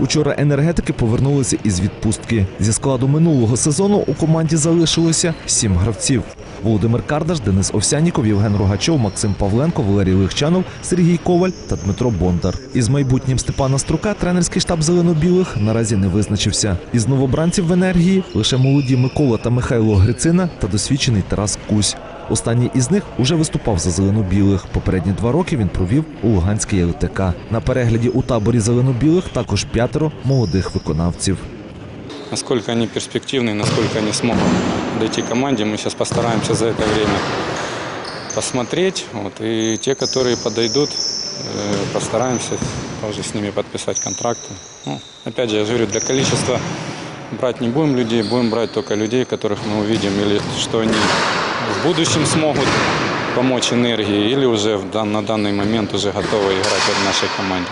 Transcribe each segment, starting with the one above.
Учора енергетики повернулися із відпустки. Зі складу минулого сезону у команді залишилося сім гравців. Володимир Кардаш, Денис Овсяніков, Євген Рогачов, Максим Павленко, Валерій Лихчанов, Сергій Коваль та Дмитро Бондар. Із майбутнім Степана Струка тренерський штаб зелено-білих наразі не визначився. Із новобранців в енергії лише молоді Микола та Михайло Грицина та досвідчений Тарас Кусь. Останній із них уже виступав за зелено-білих. Попередні два роки він провів у Луганській ЛТК. На перегляді у таборі зелено-білих також п'ятеро молодих виконавців. насколько они перспективны, насколько они смогут дойти к команде. Мы сейчас постараемся за это время посмотреть. Вот, и те, которые подойдут, э, постараемся тоже с ними подписать контракты. Ну, опять же, я же говорю, для количества брать не будем людей, будем брать только людей, которых мы увидим, или что они в будущем смогут помочь энергии, или уже в дан- на данный момент уже готовы играть в нашей команде.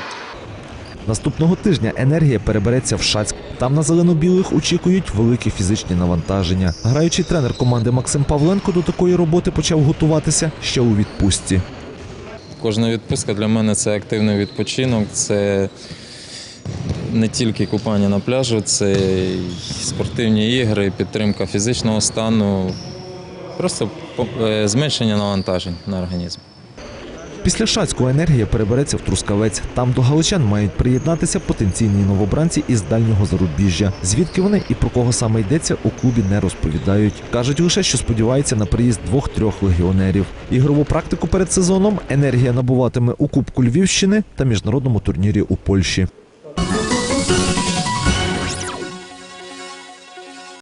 Наступного тижня енергія перебереться в Шацьк. Там на зелено-білих очікують великі фізичні навантаження. Граючий тренер команди Максим Павленко до такої роботи почав готуватися ще у відпустці. Кожна відпустка для мене це активний відпочинок, це не тільки купання на пляжу, це й спортивні ігри, підтримка фізичного стану, просто е, зменшення навантажень на організм. Після Шацьку енергія перебереться в Трускавець. Там до галичан мають приєднатися потенційні новобранці із дальнього зарубіжжя. Звідки вони і про кого саме йдеться у клубі не розповідають. кажуть лише, що сподіваються на приїзд двох-трьох легіонерів. Ігрову практику перед сезоном енергія набуватиме у Кубку Львівщини та міжнародному турнірі у Польщі.